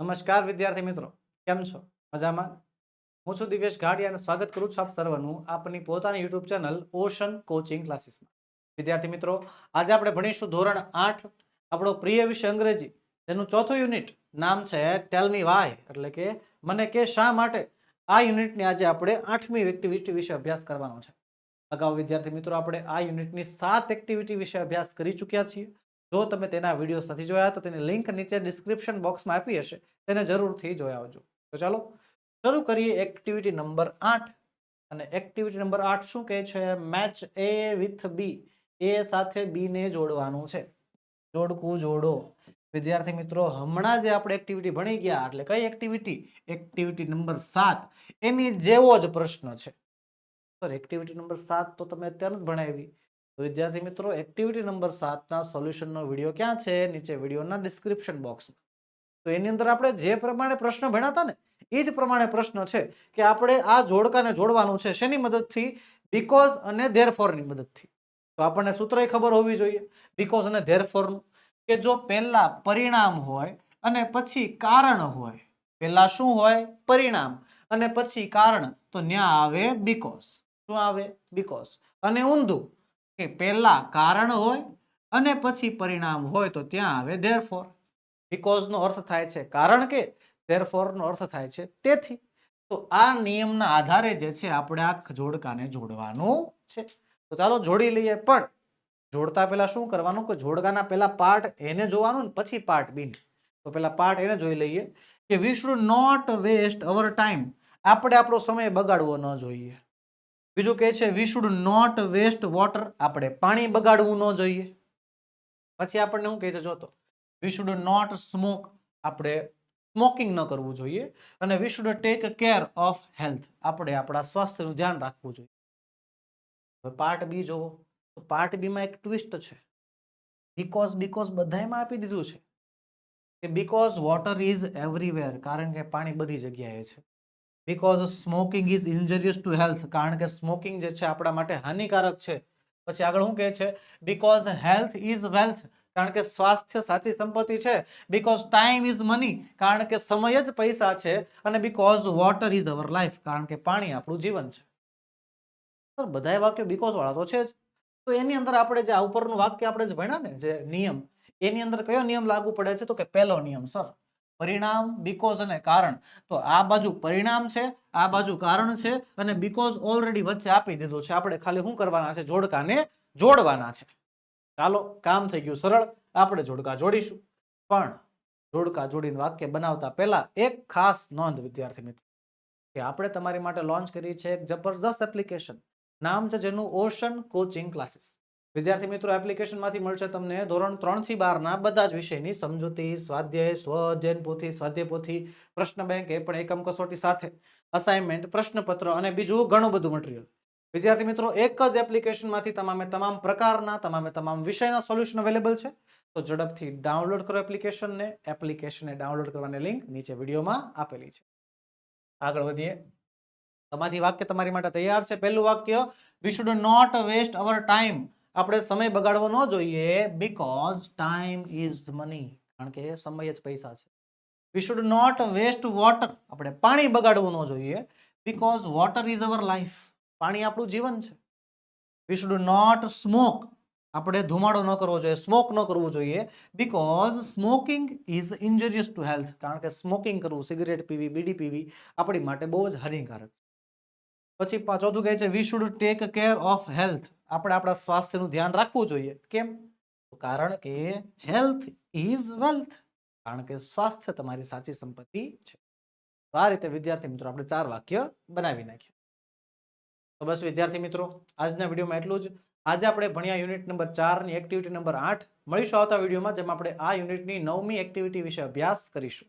નમસ્કાર વિદ્યાર્થી મિત્રો, કેમ છો? મજામાં? હું છું દિવેશ ઘાડિયા અને સ્વાગત કરું છું આપ સર્વનું આપની પોતાની યુટ્યુબ ચેનલ ઓશન કોચિંગ ક્લાસીસમાં. વિદ્યાર્થી મિત્રો, આજે આપણે ભણીશું ધોરણ આઠ, આપણો પ્રિય વિષય અંગ્રેજી. તેનું ચોથું યુનિટ નામ છે ટેલ મી વાય એટલે કે મને કે શા માટે? આ યુનિટની આજે આપણે આઠમી એક્ટિવિટી વિશે અભ્યાસ કરવાનો છે. અગાઉ વિદ્યાર્થી મિત્રો, આપણે આ યુનિટની સાત એક્ટિવિટી વિશે અભ્યાસ કરી ચૂક્યા છીએ. જો તમે તેના વિડીયોઝ નથી જોયા, તો તેની લિંક નીચે ડિસ્ક્રિપ્શન બોક્સમાં આપી હશે. તેને જરૂરથી જોઈ આવજો. તો ચાલો, શરૂ કરીએ એક્ટિવિટી નંબર આઠ. અને એક્ટિવિટી નંબર આઠ શું કહે છે? Match A with B. એ સાથે બીને જોડવાનું છે. જોડકું જોડો. વિદ્યાર્થી મિત્રો, હમણાં જે આપણે એક્ટિવિટી ભણી ગયા, એટલે કઈ એક્ટિવિટી? એક્ટિવિટી નંબર સાત. એની જેવો જ પ્રશ્ન છે. સર એક્ટિવિટી નંબર સાત તો તમે અત્યારે જ ભણાવી. તો વિદ્યાર્થી મિત્રો એક્ટિવિટી નંબર સાતના સોલ્યુશનનો વીડિયો ક્યાં છે? નીચે વિડીયોના ડિસ્ક્રિપ્શન બોક્સમાં તો એની અંદર આપણે જે પ્રમાણે પ્રશ્ન ભણ્યા ને, એ જ પ્રમાણે પ્રશ્ન છે કે આપણે આ જોડકાને જોડવાનું છે શેની મદદથી? બીકોઝ અને ધેરફોરની મદદથી. તો આપણને સૂત્ર ખબર હોવી જોઈએ. બીકોઝ અને ધેરફોરનું કે જો પહેલા પરિણામ હોય અને પછી કારણ હોય, પહેલા શું હોય? પરિણામ. અને પછી કારણ, તો ન્યા આવે બીકોઝ શું આવે? બીકોઝ અને ઊંધું. કે પહેલા કારણ હોય અને પછી પરિણામ હોય તો ત્યાં આવે ધેરફોર બીકોઝનો અર્થ થાય છે કારણ કે ધેરફોરનો અર્થ થાય છે તેથી. તો આ નિયમના આધારે જે છે આપણે આ જોડકાને જોડવાનું છે. તો ચાલો જોડી લઈએ, પણ જોડતા પહેલા શું કરવાનું કે જોડકાના પહેલા પાર્ટ એને જોવાનું ને પછી પાર્ટ બીને તો પહેલા પાર્ટ એને જોઈ લઈએ કે we should not waste our time આપણે આપણો સમય બગાડવો ન જોઈએ. બીજું કહે છે we should not waste water આપણે પાણી બગાડવું ન જોઈએ. પછી આપણને શું કહે છે, જોતો. વી શુડ નોટ સ્મોક આપણે સ્મોકિંગ ન કરવું જોઈએ અને we should take care of health આપણે આપણા સ્વાસ્થ્યનું ધ્યાન રાખવું જોઈએ. હવે પાર્ટ બી જોવો. તો પાર્ટ બીમાં એક ટ્વિસ્ટ છે. બીકોઝ બીકોઝ બધામાં આપી દીધું છે કે બીકોઝ વોટર ઇઝ એવરીવેર કારણ કે પાણી બધી જગ્યાએ છે. Because smoking is injurious to health કારણ કે સ્મોકિંગ જે છે આપણા માટે હાનિકારક છે. પછી આગળ શું કહે છે? બીકોઝ હેલ્થ ઇઝ વેલ્થ કારણ કે સ્વાસ્થ્ય સાચી સંપત્તિ છે. બીકોઝ ટાઈમ ઇઝ મની કારણ કે સમય જ પૈસા છે. અને because water is our life કારણ કે પાણી આપણું જીવન છે. સર બધાય વાક્યો બીકોઝ વાળા તો છે જ. તો એની અંદર આપણે જે આ ઉપરનું વાક્ય આપણે જ ભણ્યા ને, જે નિયમ, એની અંદર કયો નિયમ લાગુ પડે છે? તો કે પહેલો નિયમ સર પરિણામ બીકોઝ અને કારણ. તો આ બાજુ પરિણામ છે, આ બાજુ કારણ છે અને બીકોઝ ઓલરેડી વચ્ચે આપી દીધું છે. આપણે ખાલી શું કરવાના છે? જોડકાને જોડવાના છે. ચાલો, કામ થઈ ગયું સરળ. આપણે જોડકા જોડીશું. પણ જોડકા જોડીને વાક્ય બનાવતા પહેલા એક ખાસ નોંધ, વિદ્યાર્થી મિત્રો, કે આપણે તમારી માટે લોન્ચ કરી છે એક જબરજસ્ત એપ્લિકેશન નામ છે જેનું ઓશન કોચિંગ ક્લાસીસ વિદ્યાર્થી મિત્રો એપ્લિકેશનમાંથી મળશે તમને ધોરણ ત્રણથી બારના બધા જ વિષયની સમજૂતી, સ્વાધ્યાય સ્વ અધ્યયન પોથી, સ્વાધ્યાય પોથી, પ્રશ્ન બેંક એ પણ એકમ કસોટી સાથે અસાઇનમેન્ટ પ્રશ્નપત્ર અને બીજું ઘણું બધું મટીરિયલ વિદ્યાર્થી મિત્રો, એક જ એપ્લિકેશનમાંથી તમામે તમામ પ્રકારના, તમામે તમામ વિષયના સોલ્યુશન અવેલેબલ છે. તો ઝડપથી ડાઉનલોડ કરો એપ્લિકેશનને એપ્લિકેશનને ડાઉનલોડ કરવાની લિંક નીચે વિડીયોમાં આપેલી છે. આગળ વધીએ. તમારી વાક્ય તમારી માટે તૈયાર છે. પહેલું વાક્ય we should not waste our time આપણે સમય બગાડવો ન જોઈએ બીકોઝ ટાઈમ ઇઝ મની કારણ કે સમય જ પૈસા છે. We should not waste water આપણે પાણી બગાડવું ન જોઈએ because water is our life પાણી આપણું જીવન છે. વી શુડ નોટ સ્મોક આપણે ધુમાડો ન કરવો જોઈએ સ્મોક ન કરવું જોઈએ because smoking is injurious to health કારણ કે સ્મોકિંગ કરવું સિગરેટ પીવી, બીડી પીવી આપણી માટે બહુ જ હાનિકારક છે. પછી ચોથું કહે છે we should take care of health આપણે આપણા સ્વાસ્થ્યનું ધ્યાન રાખવું જોઈએ. કેમ? કારણ કે હેલ્થ ઇઝ વેલ્થ કારણ કે સ્વાસ્થ્ય તમારી સાચી સંપત્તિ છે. તો આ રીતે વિદ્યાર્થી મિત્રો આપણે ચાર વાક્ય બનાવી નાખ્યા. તો બસ વિદ્યાર્થી મિત્રો, આજના વિડીયોમાં એટલું જ. આજે આપણે ભણ્યા યુનિટ નંબર ચારની એક્ટિવિટી નંબર આઠ મળીશું આવતા વિડીયોમાં, જેમાં આપણે આ યુનિટની નવમી એક્ટિવિટી વિશે અભ્યાસ કરીશું.